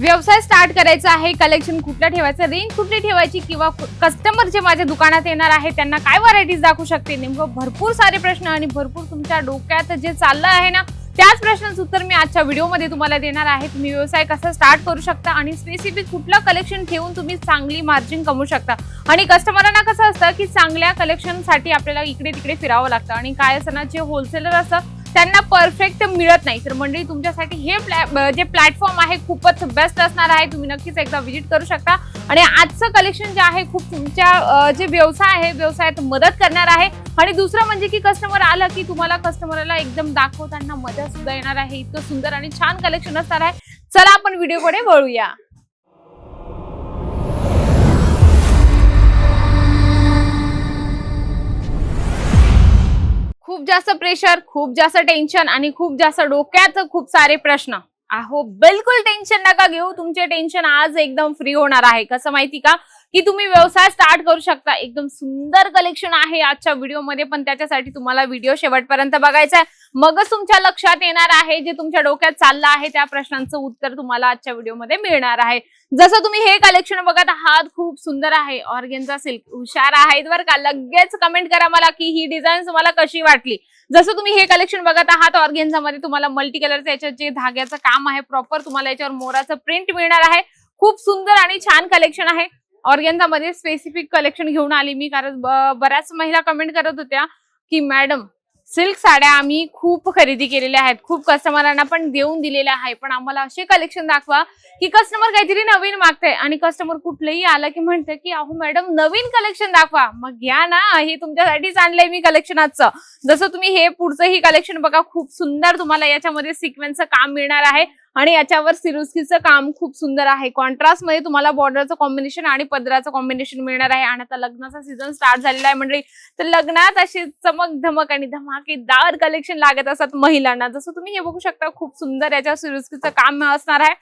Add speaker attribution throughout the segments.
Speaker 1: व्यवसाय स्टार्ट करायचा आहे कलेक्शन कुठलं ठेवायचं रेंज कुठली ठेवायची किंवा कस्टमर जे माझ्या दुकानात येणार आहे त्यांना काय व्हरायटीज दाखवू शकते? नेमकं भरपूर सारे प्रश्न आणि भरपूर तुमच्या डोक्यात जे चाललं आहे ना त्याच प्रश्नांचं उत्तर मी आजच्या व्हिडिओमध्ये तुम्हाला देणार आहे. तुम्ही व्यवसाय कसा स्टार्ट करू शकता आणि स्पेसिफिक कुठलं कलेक्शन ठेवून तुम्ही चांगली मार्जिन कमवू शकता? आणि कस्टमरांना कसं असतं की चांगल्या कलेक्शनसाठी आपल्याला इकडे तिकडे फिरावं लागतं. आणि काय असं ना जे होलसेलर असतं त्यांना परफेक्ट मिळत नाही. तर मंडळी तुमच्यासाठी हे प्लॅ जे प्लॅटफॉर्म आहे खूपच बेस्ट असणार आहे. तुम्ही नक्कीच एकदा व्हिजिट करू शकता. आणि आजचं कलेक्शन जे आहे खूप तुमच्या जे व्यवसाय आहे व्यवसायात मदत करणार आहे. आणि दुसरं म्हणजे की कस्टमर आलं की तुम्हाला कस्टमरला एकदम दाखवताना मजा सुद्धा येणार आहे. इतकं सुंदर आणि छान कलेक्शन असणार आहे. चला आपण व्हिडिओकडे वळूया. खूप जास्त प्रेशर खूप जास्त टेन्शन आणि खूप जास्त डोक्यात खूप सारे प्रश्न. अहो बिलकुल टेन्शन नका घेऊ. तुमचे टेन्शन आज एकदम फ्री होणार आहे. कसं माहिती का? की तुम्ही व्यवसाय स्टार्ट करू शकता. एकदम सुंदर कलेक्शन आहे आजच्या व्हिडिओमध्ये पण त्याच्यासाठी तुम्हाला व्हिडिओ शेवटपर्यंत बघायचा आहे. मगच तुमच्या लक्षात येणार आहे जे तुमच्या डोक्यात चाललं आहे त्या प्रश्नांचं उत्तर तुम्हाला आजच्या व्हिडिओमध्ये मिळणार आहे. जसं तुम्ही हे कलेक्शन बघत आहात खूप सुंदर आहे. ऑर्गेनचा सिल्क हुशार आहेत बरं का. लगेच कमेंट करा मला की ही डिझाईन तुम्हाला कशी वाटली. जसं तुम्ही हे कलेक्शन बघत आहात ऑर्गेन्झा मध्ये तुम्हाला मल्टी कलरचं याच्यात जे धाग्याचं काम आहे प्रॉपर तुम्हाला याच्यावर मोराचं प्रिंट मिळणार आहे. खूप सुंदर आणि छान कलेक्शन आहे. ऑर्गेन्झामध्ये स्पेसिफिक कलेक्शन घेऊन आली मी. कारण बऱ्याच महिला कमेंट करत होत्या की मॅडम सिल्क साड्या आम्ही खूप खरेदी केलेल्या आहेत. खूप कस्टमरांना पण देऊन दिलेल्या आहे. पण आम्हाला असे कलेक्शन दाखवा की कस्टमर काहीतरी नवीन मागतंय. आणि कस्टमर कुठलंही आलं की म्हणते की अहो मॅडम नवीन कलेक्शन दाखवा. मग घ्या ना हे तुमच्यासाठीच आणलंय मी कलेक्शन आजचं. जसं तुम्ही हे पुढचंही कलेक्शन बघा खूप सुंदर तुम्हाला याच्यामध्ये सिक्वेन्सचं काम मिळणार आहे. आणि याच्यावर सिरुस्कीचं काम खूप सुंदर आहे. कॉन्ट्रास्टमध्ये तुम्हाला बॉर्डरचं कॉम्बिनेशन आणि पदराचं कॉम्बिनेशन मिळणार आहे. आणि आता लग्नाचा सीझन स्टार्ट झालेला आहे म्हणजे तर लग्नात अशी चमक धमक आणि धमाकेदार कलेक्शन लागत असतात महिलांना. जसं तुम्ही हे बघू शकता खूप सुंदर याच्यावर सिरुस्कीचं काम असणार आहे.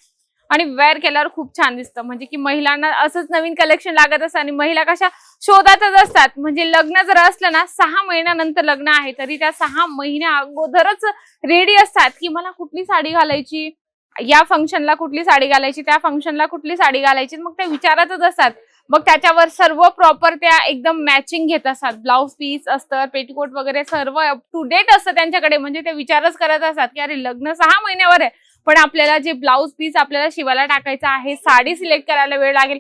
Speaker 1: आणि वेअर केल्यावर खूप छान दिसतं. म्हणजे की महिलांना असंच नवीन कलेक्शन लागत असतं आणि महिला कशा शोधातच असतात. म्हणजे लग्न जर असलं ना सहा महिन्यानंतर लग्न आहे तरी त्या सहा महिन्या अगोदरच रेडी असतात की मला कुठली साडी घालायची? या फंक्शनला कुठली साडी घालायची त्या फंक्शनला कुठली साडी घालायची मग ते विचारातच असतात. मग त्याच्यावर सर्व प्रॉपर त्या एकदम मॅचिंग घेत असतात. ब्लाऊज पीस असतं पेटीकोट वगैरे सर्व अप टू डेट असतं त्यांच्याकडे. म्हणजे ते विचारच करत असतात की अरे लग्न सहा महिन्यावर आहे. पण आपल्याला जे ब्लाऊज पीस आपल्याला शिवायला टाकायचं आहे साडी सिलेक्ट करायला वेळ लागेल.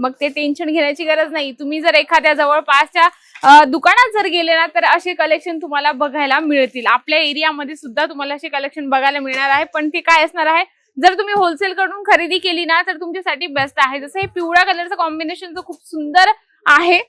Speaker 1: मग ते टेन्शन घेण्याची गरज नाही. तुम्ही जर एखाद्या जवळपासच्या दुकानात जर गेले ना तर असे कलेक्शन तुम्हाला बघायला मिळतील. आपल्या एरियामध्ये सुद्धा तुम्हाला असे कलेक्शन बघायला मिळणार आहे. पण ते काय असणार आहे? जर तुम्ही होलसेल कडून खरेदी केली ना तर तुमच्यासाठी बेस्ट आहे. जसं हे पिवळ्या कलरचं कॉम्बिनेशन खूप सुंदर आहे.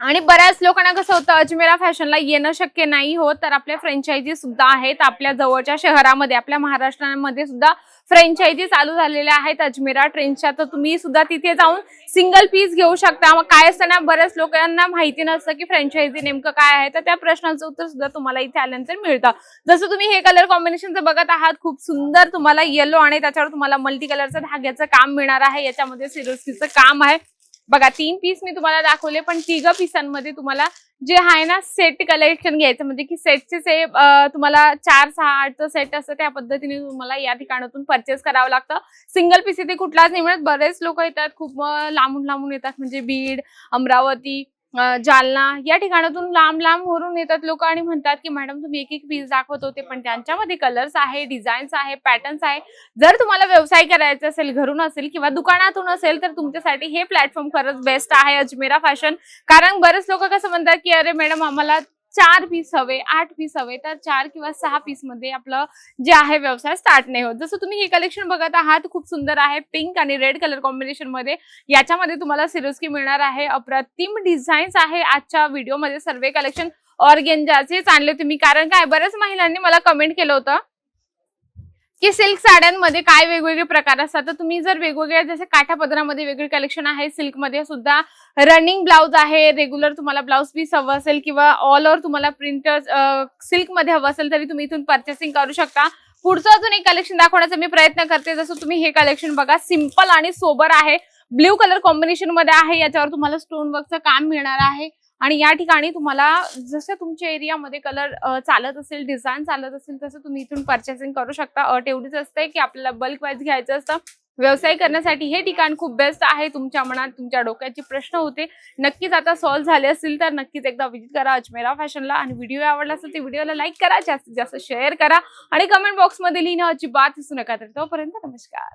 Speaker 1: आणि बऱ्याच लोकांना कसं होतं अजमेरा फॅशनला येणं शक्य नाही होत तर आपल्या फ्रँचायझी सुद्धा आहेत. आपल्या जवळच्या शहरामध्ये आपल्या महाराष्ट्रामध्ये सुद्धा फ्रँचायझी चालू झालेल्या आहेत. अजमेरा ट्रेनच्या तर तुम्ही सुद्धा तिथे जाऊन सिंगल पीस घेऊ शकता. मग काय असतं ना बऱ्याच लोकांना माहिती नसतं की फ्रँचायझी नेमकं काय आहे. तर त्या प्रश्नाचं उत्तर सुद्धा तुम्हाला इथे आल्यानंतर मिळतं. जसं तुम्ही हे कलर कॉम्बिनेशनचं बघत आहात खूप सुंदर तुम्हाला येलो आणि त्याच्यावर तुम्हाला मल्टी कलरचं धाग्याचं काम मिळणार आहे. याच्यामध्ये सिरोस्कीचं काम आहे. बघा तीन पीस मी तुम्हाला दाखवले पण तिघ पिसांमध्ये तुम्हाला जे आहे ना सेट कलेक्शन घ्यायचं. म्हणजे की सेटचे से तुम्हाला चार सहा आठचं सेट असतं त्या पद्धतीने तुम्हाला या ठिकाणातून परचेस करावं लागतं. सिंगल पीस इथे कुठलाच नाही मिळत. बरेच लोक येतात खूप लांबून लांबून येतात. म्हणजे बीड अमरावती जालना या ठिकाणातून लांब लांब वरून येतात लोक आणि म्हणतात की मॅडम तुम्ही एक एक पीस दाखवत होते पण त्यांच्यामध्ये कलर्स आहे डिझाईन्स आहे पॅटर्न्स आहे. जर तुम्हाला व्यवसाय करायचा असेल घरून असेल किंवा दुकानातून असेल तर तुमच्यासाठी हे प्लॅटफॉर्म खरंच बेस्ट आहे अजमेरा फॅशन कारण बरेच लोक कसं म्हणतात की अरे मॅडम आम्हाला चार पीस हवे आठ पीस हवे तर चार किंवा सहा पीसमध्ये आपलं जे आहे व्यवसाय स्टार्ट नाही होत. जसं तुम्ही हे कलेक्शन बघत आहात खूप सुंदर आहे. पिंक आणि रेड कलर कॉम्बिनेशनमध्ये याच्यामध्ये तुम्हाला सिरोस्की मिळणार आहे. अप्रतिम डिझाईन्स आहे आजच्या व्हिडिओमध्ये सर्व कलेक्शन ऑर्गेंजाचेच आणले तुम्ही कारण काय? बऱ्याच महिलांनी मला कमेंट केलं होतं. की सिल्क साड्यांमध्ये काय वेगवेगळे प्रकार असतात? तर तुम्ही जर वेगवेगळ्या जसे काठापदरामध्ये वेगळे कलेक्शन आहे सिल्कमध्ये सुद्धा रनिंग ब्लाऊज आहे रेग्युलर तुम्हाला ब्लाऊज पीस हवं असेल किंवा ऑल ओव्हर तुम्हाला प्रिंटर सिल्कमध्ये हवं असेल तरी तुम्ही इथून परचेसिंग करू शकता. पुढचं अजून एक कलेक्शन दाखवण्याचा मी प्रयत्न करते. जसं तुम्ही हे कलेक्शन बघा सिंपल आणि सोबर आहे. ब्ल्यू कलर कॉम्बिनेशनमध्ये आहे याच्यावर तुम्हाला स्टोन वर्कचं काम मिळणार आहे. आणि या ठिकाणी तुम्हाला जसं तुमच्या एरियामध्ये कलर चालत असेल डिझाईन चालत असेल तसं तुम्ही इथून परचेसिंग करू शकता. अट एवढीच असते की आपल्याला बल्क वाईज घ्यायचं असतं. व्यवसाय करण्यासाठी हे ठिकाण खूप बेस्ट आहे. तुमच्या मनात तुमच्या डोक्याचे प्रश्न होते. नक्कीच आता सॉल्व्ह झाले असतील तर नक्कीच एकदा विजिट करा अजमेरा फॅशनला आणि व्हिडिओ आवडला असेल तर व्हिडिओला लाईक करा. जास्तीत जास्त शेअर करा. आणि कमेंट बॉक्समध्ये लिहिणं अजिबात दिसू नका. तर तोपर्यंत नमस्कार.